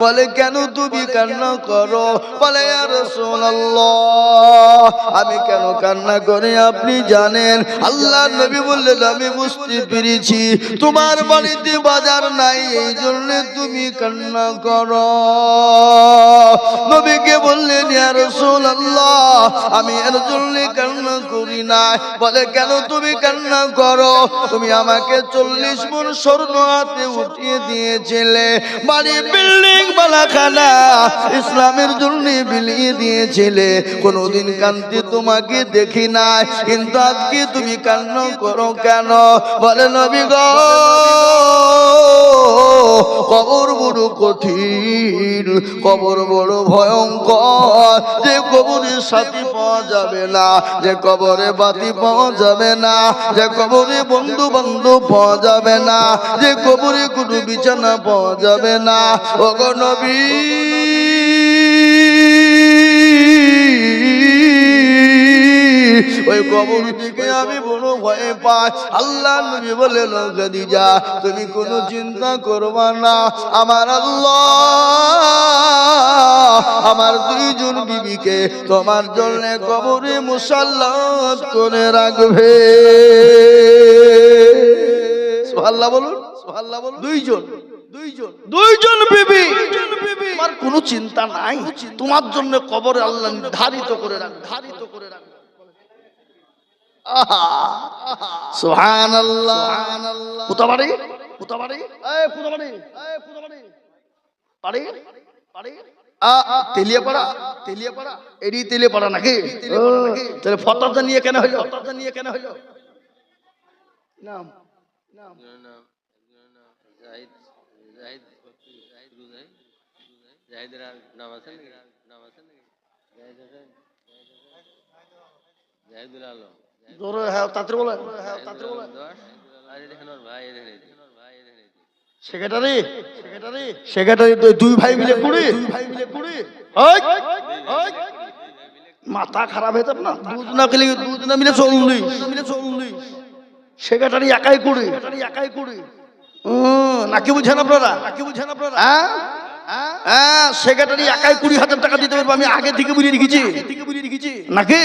বলে কেন তুমি কান্না করো? বলে আর আমি কেন কান্না করি আপনি জানেন? আল্লাহ নবী বললেন আমি বুঝতে পেরেছি তোমার বাড়িতে বাজার নাই এই জন্য তুমি কান্না করো। নবীকে বললেন ইয়া রাসূলুল্লাহ আমি এর জন্য কান্না করি না বলে কেন তুমি কান্না করো? তুমি আমাকে চল্লিশ মন স্বর্ণ হাতে উঠিয়ে দিয়েছিলে। বাড়ি বিল্ডিং বালাখানা ইসলামের জন্য বিলিয়ে দিয়েছিলে। কোনোদিন কান্তি তোমাকে দেখি নাই। কিন্তু আজকে তুমি কান্না করো কেন? বলে নবী গো, কবর বড় কঠিন, কবর বড় ভয়ঙ্কর। যে কবরের সাথী পাওয়া যাবে না, যে কবরে বাতি পাওয়া যাবে না, যে কবরে বন্ধু বান্ধব পাওয়া যাবে না, যে কবরে কোনো বিছানা পাওয়া যাবে না। ও গো নবী। ওই কবর থেকে আমি বড় ভয়ে পাই। আল্লাহ নবী বলে খাদিজা তুমি কোনো চিন্তা করবা না। আমার আল্লাহ আমার দুইজন বিবিকে তোমার জন্য কবরে মুসাল্লাত করে রাখবে। সুবহানাল্লাহ বলুন সুবহানাল্লাহ বলুন। দুইজন দুইজন। দুইজন বিবি। তোমার কোনো চিন্তা নাই। তোমার জন্য কবরে আল্লাহ নির্ধারিত করে রাখ ধারিত করে রাখ সুবহানাল্লাহ। পুতাবাড়ি পুতাবাড়ি এই পুতাবাড়ি এই পুতাবাড়ি পাড়ি পাড়ি আ আ তেলিয়াপাড়া তেলিয়াপাড়া। এডি তেলিয়াপাড়া নাকি? তাহলে ফতরটা নিয়ে কেন হইল? ফতরটা নিয়ে কেন হইল? নাম নাম জাহিদ জাহিদ জাহিদ রুজাই জাহিদের আর নাম আছে নাকি নাম আছে নাকি জাহিদ হোসেন জাহিদুল আলম জোরে হ্যাঁ তাড়াতাড়ি বলে হ্যাঁ তাড়াতাড়ি বলে আর দেখেন ওর ভাই দেখেন ওর ভাই দেখেন সেক্রেটারি সেক্রেটারি সেক্রেটারি দুই ভাই মিলে কুড়ি দুই ভাই মিলে কুড়ি মাথা খারাপ হয়ে যাবে না দুধ না খেলে দুধ না মিলে চল্লিশ মিলে সেক্রেটারি একাই কুড়ি একাই কুড়ি নাকি বুঝেন আপনারা নাকি বুঝেন আপনারা হ্যাঁ হ্যাঁ সেক্রেটারি একাই কুড়ি হাজার টাকা দিতে পারব আমি আগে থেকে বুঝিয়ে রেখেছি। নাকি।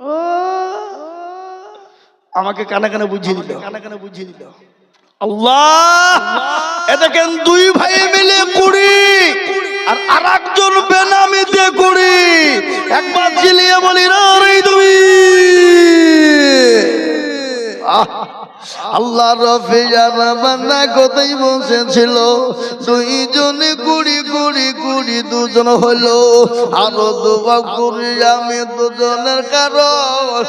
ও, আমাকে কানে কানে বুঝিয়ে দিল। কানে কানে বুঝিয়ে দিল। আল্লাহ দেখেন দুই ভাই মিলে কুড়ি আর আর একজন বেনামিতে কুড়ি। একবার চিলিয়ে বলি না রে তুমি আল্লাহ রফি বান্দা কোথায় বসেছিল? দুইজনে কুড়ি দুজন হলো, আরও দুবার কুড়ি আমি দুজনের কারণ।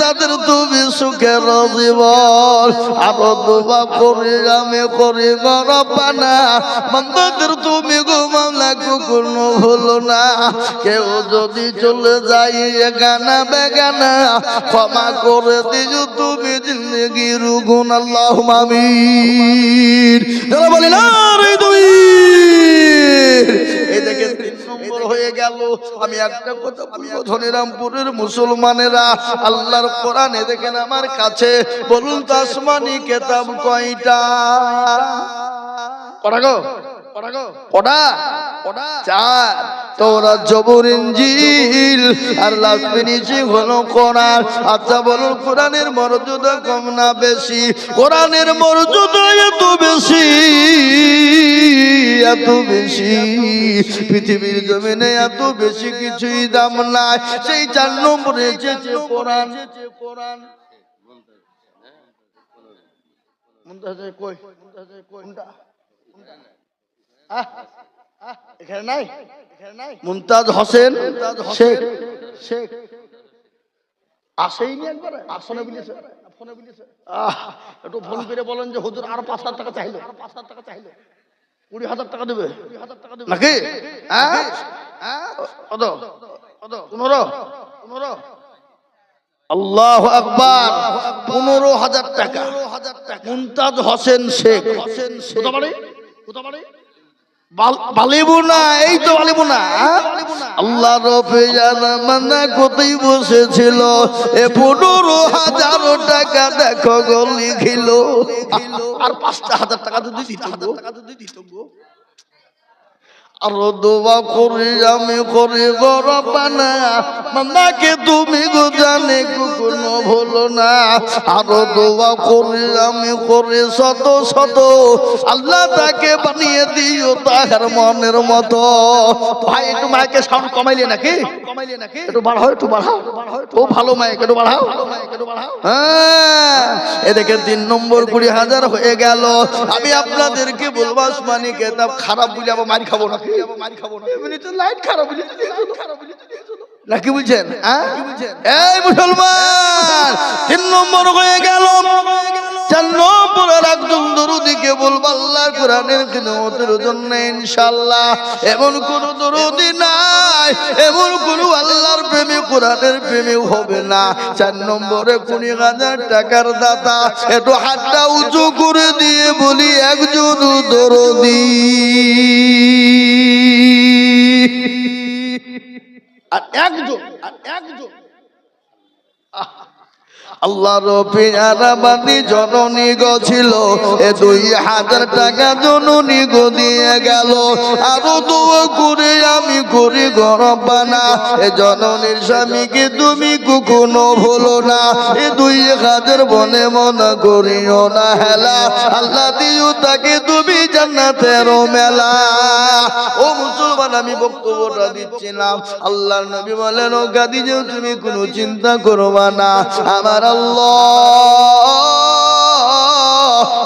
তাদের তুমি সুখের জীবন আরও দুবার করি আমি করি গরপানা বন্ধদের তুমি ঘুমালা কুকুর হলো না। কেউ যদি চলে যাই গানা বেগানা। ক্ষমা করে দিও তুমি জিন্দগির গুণ আল্লাহ মামির যারা রে তুই এই দেখেন তিন নম্বর হয়ে গেল। আমি একটা কথা বলব ধনিরামপুরের মুসলমানেরা আল্লাহর কোরআনে দেখেন আমার কাছে বলুন তো আসমানি কেতাব কয়টা? কটা গো কটা গো কটা কটা চার। তোরা জবর ইঞ্জিল আর লাস্ট নিচে হলো কোরআন। আচ্ছা বলুন, কোরআনের মর্যাদা কম না বেশি? কোরআনের মর্যাদা এত বেশি এত বেশি। পৃথিবীর জমিনে এত বেশি কিছুই দাম নাই। সেই চার নম্বরে কোরআন। কোরআন এখানে নাই? মুমতাজ হোসেন শেখ। শেখ। আসেইনি একবারে আসনে বলেছে ফোনে বলেছে আহ একটু ফোন করে বলেন যে হুজুর আর পাঁচ হাজার টাকা চাইলো। আর পাঁচ হাজার টাকা চাইলো। কুড়ি হাজার টাকা দেবে। কুড়ি হাজার টাকা দেবে। নাকি? হ্যাঁ? কত? কত? পনেরো? পনেরো? আল্লাহ আকবার। পনেরো হাজার টাকা। মুমতাজ হোসেন শেখ। হোসেন কোথা বাড়ি কোথা বাড়ি বালিবু না এই তো বালিবু না হ্যাঁ? আল্লাহ রফে মানা কোথায় বসেছিল। এ পনেরো হাজার টাকা দেখো গো লিখিল। আর পাঁচটা হাজার টাকা তো দিত টাকা তো দিদি করি আমি করি গরবানা মান্নাকে তুমি গো জানে কোনো ভুলো না। আরও দোয়া করি আমি করি শত শত। আল্লাহ তাকে বানিয়ে দিও তাহার মনের মতো। ভাই, একটু মাইকে সাউন্ড কমাইলে নাকি? কমাইলে নাকি একটু বাড়াও একটু বাড়াও। ও ভালো মাইক, একটু বাড়াও। হ্যাঁ এদিকে তিন নম্বর কুড়ি হাজার হয়ে গেল। আমি আপনাদেরকে বলব, আসমানি কেতাব খারাপ বুঝে আবার মারি খাব না মারি খাব না। এমনিতে লাইট খারাপ বুঝে না কি বলছেন হ্যাঁ? এই মুসলমান তিন নম্বর হয়ে গেল। চার নম্বরের একজন দরুদিকে বলব আল্লাহ কোরআনের খিদমতের জন্য ইনশাল্লাহ এমন কোন দরুদি নাই এমন কোন আল্লাহর প্রেমে, কোরআনের প্রেমী হবে না। চার নম্বরে কুড়ি হাজার টাকার দাতা একটু হাতটা উঁচু করে দিয়ে বলি, একজন দরদি। আর একজন আর একজন। আল্লাহ রবিয়ারাবাদী জননী গো ছিল। এ দুই হাজার টাকা জননী গো দিয়ে গেল। আরও তো আমি করি এ জননীর স্বামীকে তুমি কখনো ভুলো না। এ দুই হাজার বনে মনে করিও না হেলা। আল্লাহ দিও তাকে তুমি জান্নাতের মেলা। ও মুসলমান, আমি বক্তব্যটা দিচ্ছিলাম। আল্লাহ নবী বলেন, ও গাদি তুমি কোনো চিন্তা করবা না। আমার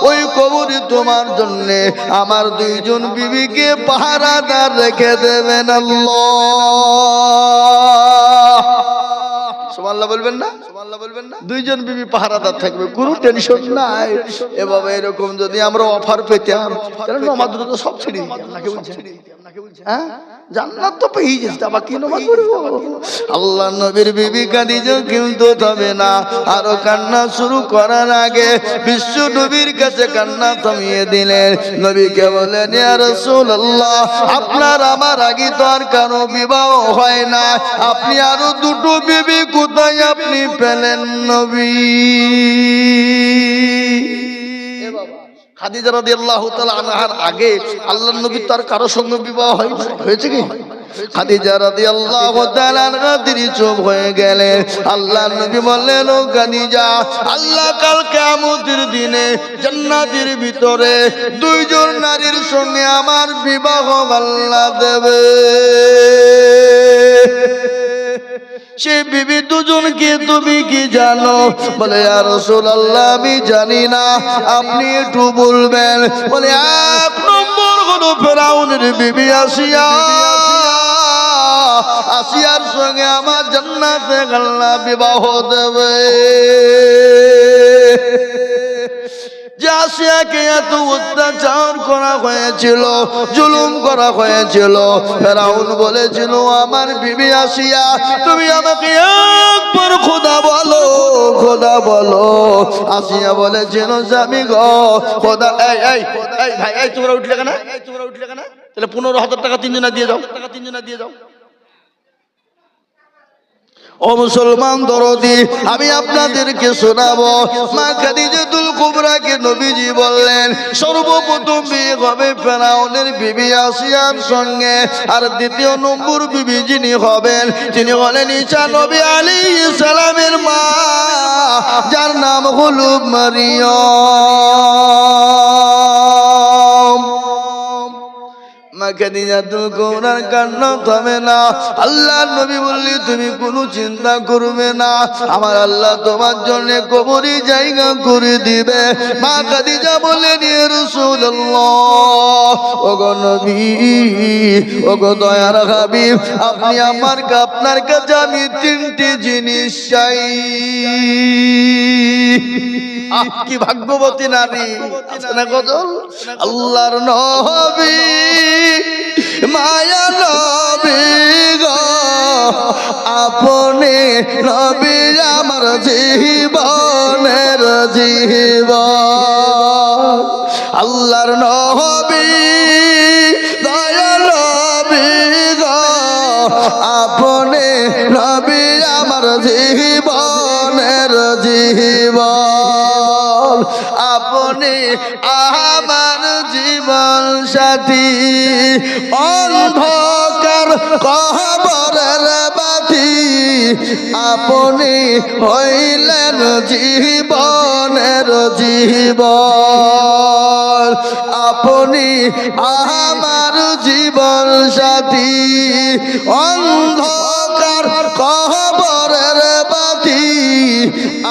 ওই কবরে তোমার জন্য আমার দুইজন বিবিকে পাহারাদার রেখে দেবেন বলবেন না? বলবেন না? দুইজন বিবি পাহারাদার থাকবে, কোনো নাই। এভাবে এরকম যদি আমরা অফার পেতাম নমাজ তো সব হ্যাঁ? জান্নাত তো পেয়ে যেতে আবার কি নমাজ পড়ব? আল্লাহ নবীর বিবি কাদিজা কিন্তু তবে না আরও কান্না শুরু করার আগে বিশ্ব নবীর কাছে কান্না থামিয়ে দিলেন। নবীকে বলেন রাসূলুল্লাহ আপনার আমার আগে তো আর কারও বিবাহ হয় না। আপনি আরও দুটো বিবি কোথায় আপনি পেলেন নবী? খাদিজা রাদিয়াল্লাহু তাআলা আনহার আগে আল্লাহর নবী তার কারও সঙ্গে বিবাহ হয় হয়েছে কি? খাদিজা রাদিয়াল্লাহু তাআলা তিনি চুপ হয়ে গেলেন। আল্লাহর নবী বললেন, ও খাদিজা, আল্লাহ কাল কিয়ামতের দিনে জান্নাতের ভিতরে দুইজন নারীর সঙ্গে আমার বিবাহ আল্লাহ দেবে। সে বিবি দুজনকে তুমি কি জানো? বলে আর আল্লাহ আমি জানি না। আপনি একটু বলবেন। বলে, এক নম্বর হলো ফেরাউনের বিবি আসিয়া। আসিয়ার সঙ্গে আমার জান্নাতে আল্লাহ বিবাহ দেবে। যে আসিয়াকে এত অত্যাচার করা হয়েছিল, জুলুম করা হয়েছিল। ফেরাউন বলেছিল, আমার বিবি আসিয়া, তুমি আমাকে একবার খোদা বলো খোদা বলো। আসিয়া বলেছিল, স্বামী গো, খোদা, এই ভাই, এই তোমরা উঠলে কেন? তোমরা উঠলে কেন? তাহলে পনেরো হাজার টাকা তিনজনা দিয়ে যাও টাকা তিনজনা দিয়ে যাও ও মুসলমান দরদি, আমি আপনাদেরকে শোনাবো। মা খাদিজাতুল কুবরাকে নবীজি বললেন, সর্বপ্রথম বিয়ে হবে ফেরাউনের বিবি আসিয়ার সঙ্গে, আর দ্বিতীয় নম্বর বিবি যিনি হবেন, তিনি হলেন ঈসা নবী আলী সালামের মা, যার নাম হলো মারিয়ম কান্না থামে না। আল্লাহ নবী বললি তুমি কোনো চিন্তা করবে না। আমার আল্লাহ তোমার জন্য কবরি জায়গা করে দিবে। মা খাদিজা বলে নিয়ে রাসূলুল্লাহ ওগো নবী ওগো দয়ার হাবিব আপনি আমার আপনার কাছে আমি তিনটি জিনিস চাই। কি ভাগ্যবতী নারী। আল্লাহর নবী নবী গো, আপনি নবী আমার জীবনের জীব আল্লাহর নবী দয়াল নবী গো, আপনি নবী আমার জীবনের জীব আপনি আমার জীবন সাথী, অন্ধ কবরের বাতি আপনি হইলেন জীবনের জীবন। আপনি আমার জীবন সাথী। অন্ধকার কবরের বাতি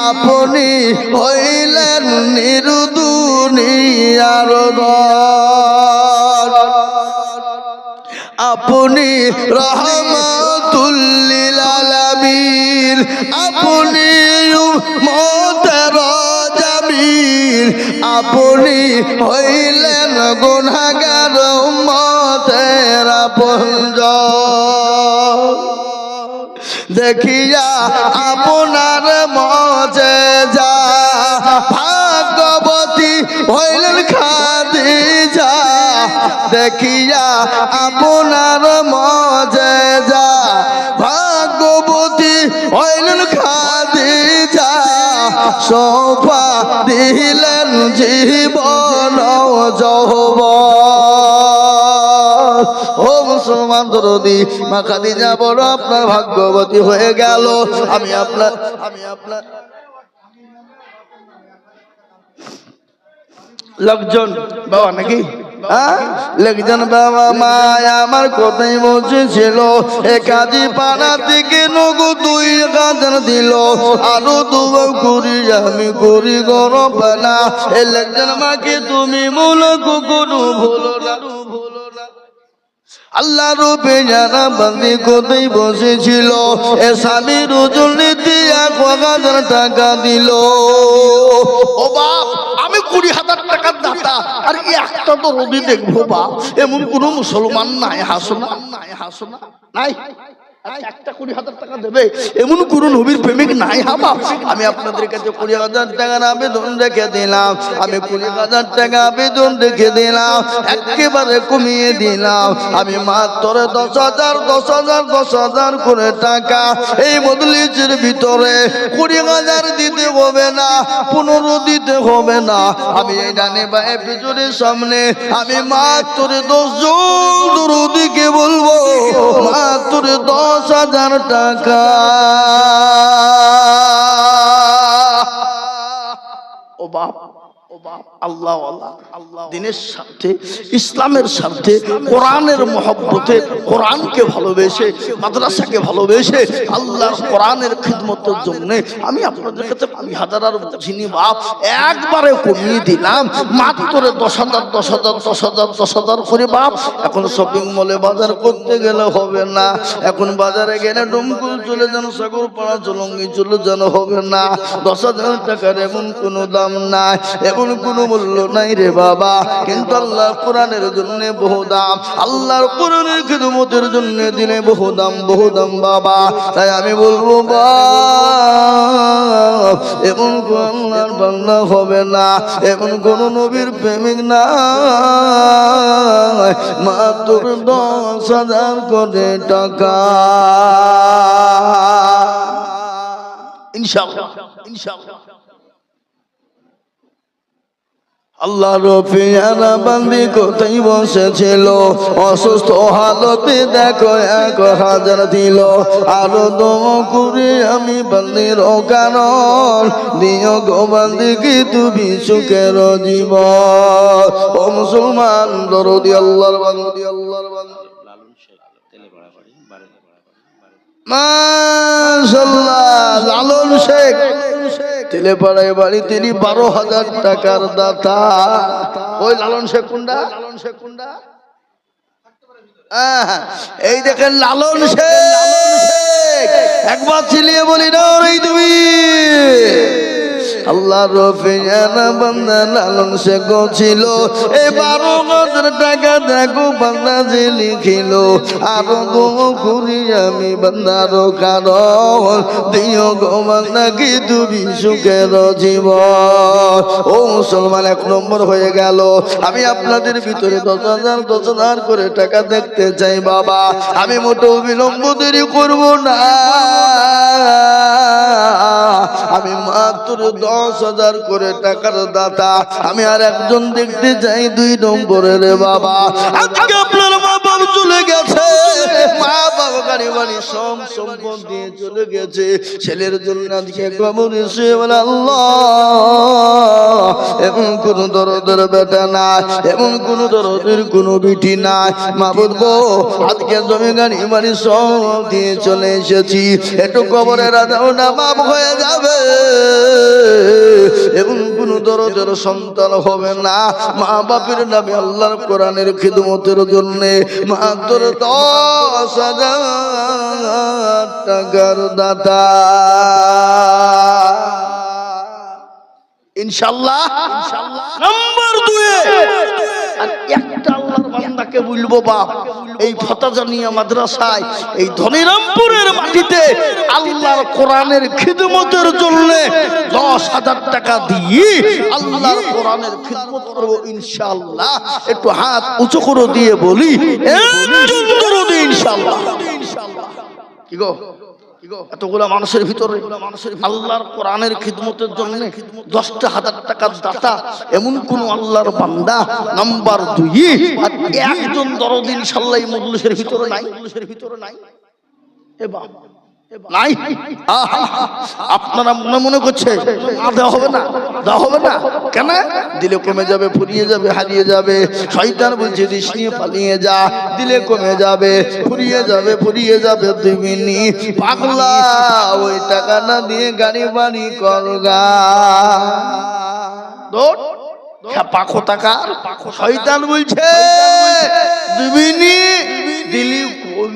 আপনি হইলেন নিরুদুনিয়ার আপনি রহমতুল্লিল আলামিন, আপনি উম্মতের জামিন আপনি হইলেন গুনাহগার উম্মতের আপনজন। দেখিয়া আপনার মজে যা ভাগবতী হইলেন খাদিজা দেখিয়া আপনার মজে যা ভাগবতী হইলেন খাদিজা সোফা দিলেন জীবন যৌবন। ও মুসলমান দরদি, মা খাদিজা বড় আপনার ভাগ্যবতী হয়ে গেল। আমি আপনার আমি আপনার লোকজন, বাবা নাকি? লোকজন বাবা মায়, আমার কোথায় বসেছিল এ কাজী পাড়া থেকে নগু দুই গাজন দিল। আরও দুবো করি আমি করি গরম পানা এ লেখজন মাকে তুমি মূল কুকুরু, ভুলো না ভুলো না। আল্লাহ রূপে যারা বান্দি কোথায় বসেছিল এ স্বামী রুজুল নীতি এক হাজার টাকা দিল। ও বাপ, আমি কুড়ি হাজার টাকার দাতা, আর কি একটা তো রবি দেখব বাপ। এমন কোন মুসলমান নাই হাসো না নাই হাসো না নাই। একটা কুড়ি হাজার টাকা দেবে। এমন কোন নবীর প্রেমিক নাই হাবা আমি আপনাদের কাছে কুড়ি হাজার টাকার আবেদন রেখে দিলাম। আমি কুড়ি হাজার টাকা আবেদন রেখে দিলাম। একেবারে কমিয়ে দিলাম। আমি মাত্র দশ হাজার দশ হাজার দশ হাজার করে টাকা এই মদলিচের ভিতরে কুড়ি হাজার দিতে হবে না পনেরো দিতে হবে না। আমি এই ডানে বা পিছনের সামনে আমি মাত্র দশ জন দরদিকে বলব। মাত্র দশ হাজার টাকা। ও বাপ ও বাপ। আল্লাহ দিনের স্বার্থে ইসলামের স্বার্থে কোরআনের মহব্বতে কোরআনকে ভালোবেসে মাদ্রাসাকে ভালোবেসে আল্লাহর কোরআনের খিদমতের জন্য আমি আপনাদের কাছে আমি হাজার আর বুঝিনি বাপ একবারে কমিয়ে দিলাম। মাত্র দশ হাজার দশ হাজার দশ হাজার দশ হাজার করে বাপ। এখন শপিং মলে বাজার করতে গেলে হবে না। এখন বাজারে গেলে ডুমকুল চলে যান সাগর পাড়া চলঙ্গি চলে যেন হবে না। দশ হাজার টাকার এমন কোনো দাম নাই। এমন কোনো মূল্য নাই রে বাবা। কিন্তু আল্লাহ কোরআনের জন্য বহু দাম। আল্লাহর কোরআনের খিদমতের জন্য দিলে বহু দাম বহু দাম বাবা। তাই আমি বলব এমন আল্লাহর বাংলা হবে না। এমন কোন নবীর প্রেমিক না মাত্র দশ হাজার করে টাকা। ইনশাআল্লাহ ইনশাআল্লাহ আল্লাহ রফিয়ানা বান্দি কোথায় বসেছিল? অসুস্থ হালতে দেখো এক হাজার দিল। আরও দম করে আমি বান্দির কারণ। দিও গো বান্দি কি তুমি সুখের জীব ও মুসলমান, দরদি আল্লাহর বান্দি আল্লাহর বান্দি মাশাল্লাহ লালন শেখ। তেলেপাড়ায় বাড়ি তিনি বারো হাজার টাকার দাতা। ওই লালন শেকুন্ডা লালন শেকুন্ডা আহ, এই দেখেন লালন শেখ। একবার চিলিয়ে বলি না তুমি। আল্লাহ রফিয়ানা বান্দা লালন শেখ ছিল এ বারো হাজার টাকা দেখো বান্দা যে লিখিল আরও গো আমি কারণ দিও গো বান্দা কি তুমি সুখের ও মুসলমান এক নম্বর হয়ে গেল। আমি আপনাদের ভিতরে দশ হাজার দশ হাজার করে টাকা দেখতে চাই বাবা। আমি মোটেও বিলম্ব দেরি করব না। আমি মাত্র দশ হাজার করে টাকার দাতা। আমি আর একজন দেখতে চাই দুই নম্বরের বাবা। আজকে আপনার বাবা চলে গেছে। মা বাবা গাড়ি সব দিয়ে চলে গেছে। ছেলের এমন কোন বেটা এমন কোন কোন আজকে জমি এসেছি। একটু কবরে রাজাও না মাপ হয়ে যাবে। দরদের সন্তান হবে না। মা বাপের নামে আল্লাহর কোরআনের খিদমতের জন্য মাত্র দশ হাজার টাকার দাতা। ইনশাল্লাহ নাম্বার দুয়ে। আর একটা বান্দাকে বলব বাপ? এই ফতাজানিয়া মাদ্রাসায়, এই ধনিরামপুরের মাটিতে আল্লাহর কোরআনের খিদমতের জন্য দশ হাজার টাকা দিয়ে আল্লাহর কোরআনের খিদমত করব ইনশাল্লাহ একটু হাত উঁচু করে দিয়ে বলি ইনশাল্লাহ কি গো? এতগুলা মানুষের ভিতরে আল্লাহর কোরআনের খিদমতের জন্য দশটা হাজার টাকার দাতা এমন কোন আল্লাহর বান্দা? নাম্বার দুই একজন দরদিন সাল্লাই মজলিসের ভিতরে নাই মজলিসের ভিতরে নাই। এ বাবা নাই? আপনারা মনে মনে করছে কেন? দিলে কমে যাবে, ফুরিয়ে যাবে, হারিয়ে যাবে। শয়তান বলছে নিয়ে পালিয়ে যা, দিলে কমে যাবে, ফুরিয়ে যাবে ফুরিয়ে যাবে দুই মিনিট পাগলা, ওই টাকা না দিয়ে গাড়ি বাড়ি করগা। দৌড়। খেপা কোথাকার শয়তান বলছে দিবিনি দিলি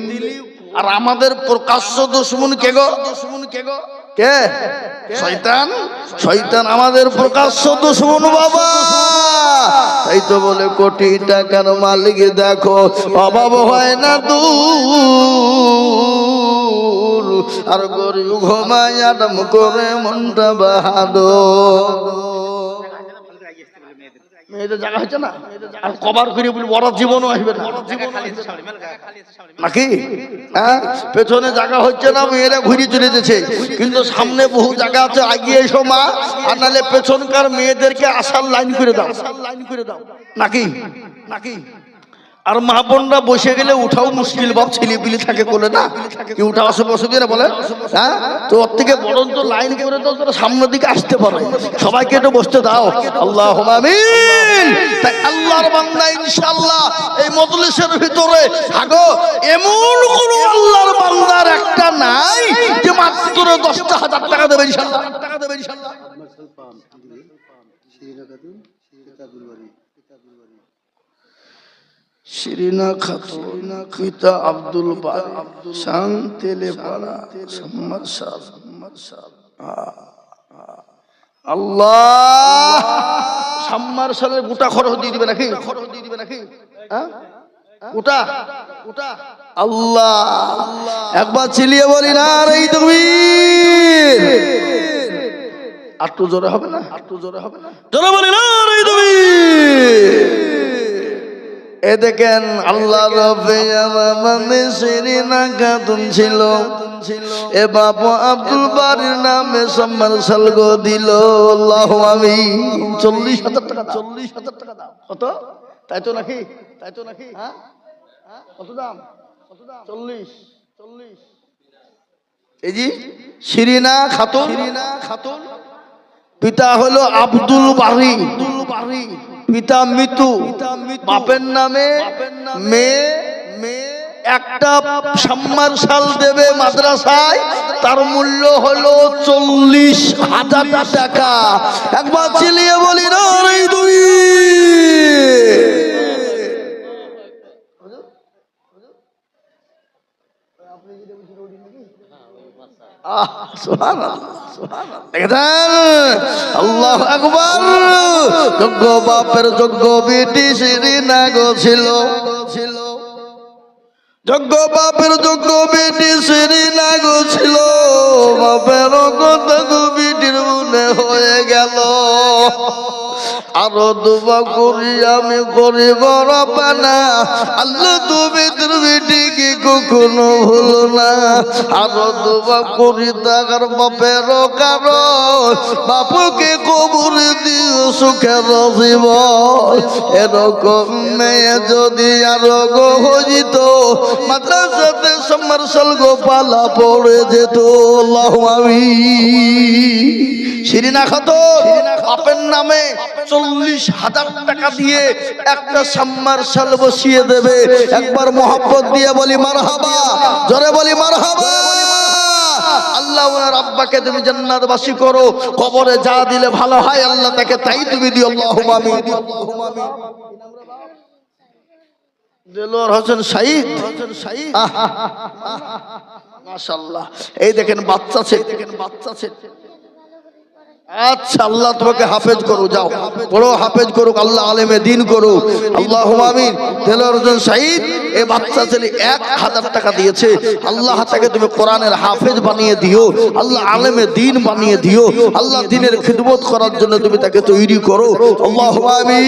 দিলি আর আমাদের প্রকাশ্য দুশ্মন কে গো? দুশ্মন কে? গো কে শয়তান? শয়তান আমাদের প্রকাশ্য দুশ্মন বাবা। তাই তো বলে কোটি টাকার মালিক, দেখো, অভাব হয় না দূর। আর গরিব ঘুমায় আদম করে মনটা বাহাদুর। মেয়েদের জায়গা হচ্ছে না? আর কবার করে বলি বড় জীবনও আসবে না। নাকি? হ্যাঁ? পেছনে জায়গা হচ্ছে না মেয়েরা ঘুরে চলে যেছে। কিন্তু সামনে বহু জায়গা আছে আগিয়ে এসো মা আর নাহলে পেছনকার মেয়েদেরকে আসার লাইন করে দাও। লাইন করে দাও। নাকি? নাকি? আর মা বোনরা বসে গেলে উঠাও মুশকিল, বাপ ছেলে পিলি থাকে বলে না কি উঠা অসুখ অসুবিধা বলে? হ্যাঁ? তো ওর থেকে বরং তো লাইন করে দাও, তোরা সামনের দিকে আসতে পারে। সবাইকে একটু বসতে দাও। আল্লাহ আমিন। তাই আল্লাহর বান্দা ইনশাআল্লাহ এই মজলিসের ভিতরে আগো এমন কোন আল্লাহর বান্দার একটা নাই যে মাত্র দশটা হাজার টাকা দেবে ইনশাআল্লাহ। টাকা দেবে ইনশাআল্লাহ শিরিনা খাতুন পিতা আব্দুল শান তেলে পাড়া সম্মর সাল সম্মর সাল। আল্লাহ! গোটা নাকি? নাকি আল্লাহ! একবার চিলিয়ে বলি, না রে তুমি তো জোরে হবে না তো জোরে হবে না? জোরে বলি, না তুমি এ দেখেন আল্লাহ ছিল। এ বাবু আব্দুল বাড়ির নামে সম্মান সালগ দিল। আল্লাহ আমি চল্লিশ হাজার টাকা চল্লিশ হাজার টাকা দাম কত? তাই তো নাকি? তাই তো নাকি? হ্যাঁ? হ্যাঁ? কত দাম? কত দাম? চল্লিশ। চল্লিশ। এই জি শিরিনা খাতুন? শিরিনা খাতুন? পিতা হলো আব্দুল বারি। আব্দুল বারি। পিতা মৃত্যু, বাপের নামে মেয়ে মেয়ে একটা সাল দেবে মাদ্রাসায়, তার মূল্য হলো চল্লিশ হাজার টাকা। একবার চিলিয়ে বলি না দুই আহ, সুবহানাল্লাহ, সুবহানাল্লাহ। দেখেছেন? আল্লাহু আকবার। বাপের যোগ্য বেটি শিরিনা গো ছিল। ছিল যোগ্য বাপের যোগ্য বেটি শিরিনা গো ছিল। বাপের কথা বেটির মনে হয়ে গেল। আরও দুবা করি আমি করি রবানা, আল্লাহ তুমি ঠিকই কখনো ভুলো না। আরও দুবা করি তাকার বাপের কারণ, বাপুকে কবর দিও সুখের জীবন। এরকম মেয়ে যদি আরও গো হইত, মাদ্রাসাতে সমার্শাল গোপালা পড়ে যেত আমি শিরিনা খাতুন, বাপের নামে চল্লিশ হাজার টাকা দিয়ে একটা সাম্মারশাল বসিয়ে দেবে। একবার মোহাব্বত দিয়ে বলি, মারহাবা। জোরে বলি, মারহাবা। আল্লাহ ওনার আব্বাকে তুমি করো। কবরে যা দিলে ভালো হয়, আল্লাহ তাকে তাই তুমি দিও। দেলোয়ার হোসেন এই দেখেন বাচ্চা ছেলে দেখেন বাচ্চা ছেলে। আচ্ছা আল্লাহ তোমাকে হাফেজ করো যাও। বড় হাফেজ করুক, আল্লাহ আলেমে দিন করুক। আল্লাহ আমিন। হোসেন শাহিদ এই বাচ্চা ছেলে এক হাজার টাকা দিয়েছে। আল্লাহ তাকে তুমি কোরআনের হাফেজ বানিয়ে দিও, আল্লাহ আলেমে দিন বানিয়ে দিও, আল্লাহ দিনের খিদমত করার জন্য তুমি তাকে তৈরি করো। আল্লাহ আমিন।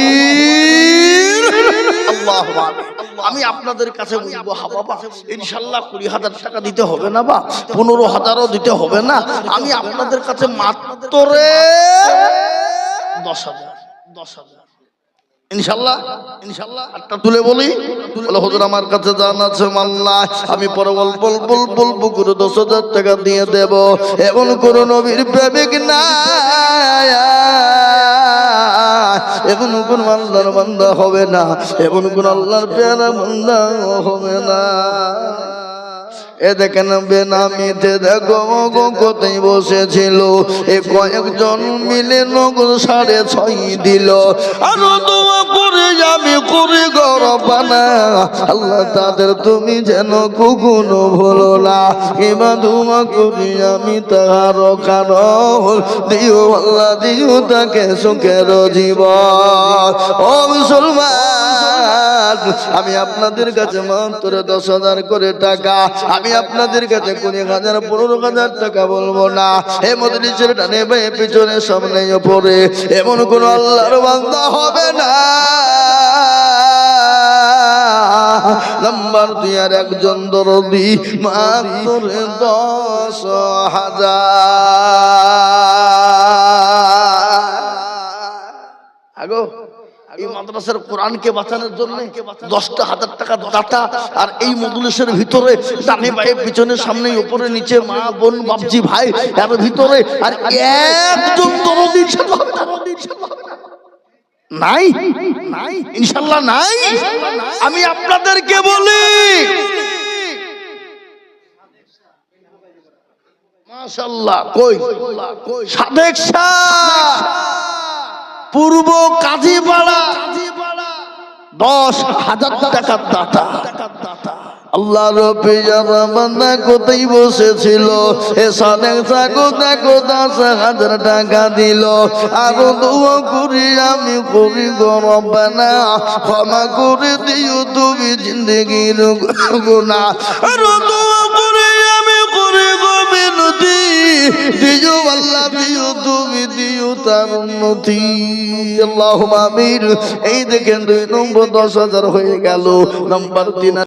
আমি আপনাদের কাছে বলব, হা বাবা ইনশাল্লাহ কুড়ি হাজার টাকা দিতে হবে না বা, পনেরো হাজারও দিতে হবে না। আমি আপনাদের কাছে মাত্র দশ হাজার দশ হাজার। ইনশাল্লাহ ইনশাল্লাহ তুলে বলি। আমার কাছে আছে আমি পরে বল বল বল বলব দশ হাজার টাকা দিয়ে দেব। এমন কোন নবীর প্রেমিক না এমন কোন আল্লাহর বান্দা হবে না এমন কোন আল্লাহর পেয়ারা বান্দা হবে না। এ দেখেন বেনামিতে দেখো কোথায় বসেছিল? এ কয়েকজন মিলে নগর সাড়ে ছয় দিল। আরও দোয়া করে আমি করি গরবানা আল্লাহ তাদের তুমি যেন কুকুনো ভুলো না। কিবা দোয়া করি আমি তাহার কারণ। দিও আল্লাহ, দিও তাকে সুখের জীবন। ও মুসলমান! আমি আপনাদের কাছে মাত্র দশ হাজার করে টাকা। আমি আপনাদের কাছে কুড়ি হাজার, পনেরো হাজার টাকা বলব না। হে মদরিসের ডানে বে পিছনে সামনে পড়ে এমন কোন আল্লাহর বান্দা হবে না। নাম্বার দুই আর একজন দরদি মাত্র দশ হাজার। আগো। এই মাদ্রাসার কোরআনকে বাঁচানোর জন্য দশটা হাজার টাকা দাতা আর এই ভিতরে ডানে পিছনে, সামনে, উপরে, নিচে, মা, বোন, বাপজি, ভাই, এর ভিতরে আর একজন নাই? নাই? ইনশাল্লাহ নাই? আমি আপনাদেরকে বলি। মাশাল্লাহ। কই? সাদেক শাহ। পূর্ব কাজীপাড়া। দশ হাজার টাকার দাতা। আল্লাহ রবি কোথায় বসেছিল? এ সাদেক সাগো দেখো দশ হাজার টাকা দিল। আরও দোয়া করি আমি করি গরব ক্ষমা করে দিও তুমি জিন্দগির গুণা আরও দোয়া গোবিনতি দিও আল্লাহ, দিও তুমি, দিও তার উন্নতি। আল্লাহ আমির এই দেখেন দুই নম্বর দশ হাজার হয়ে গেল। নম্বর তিন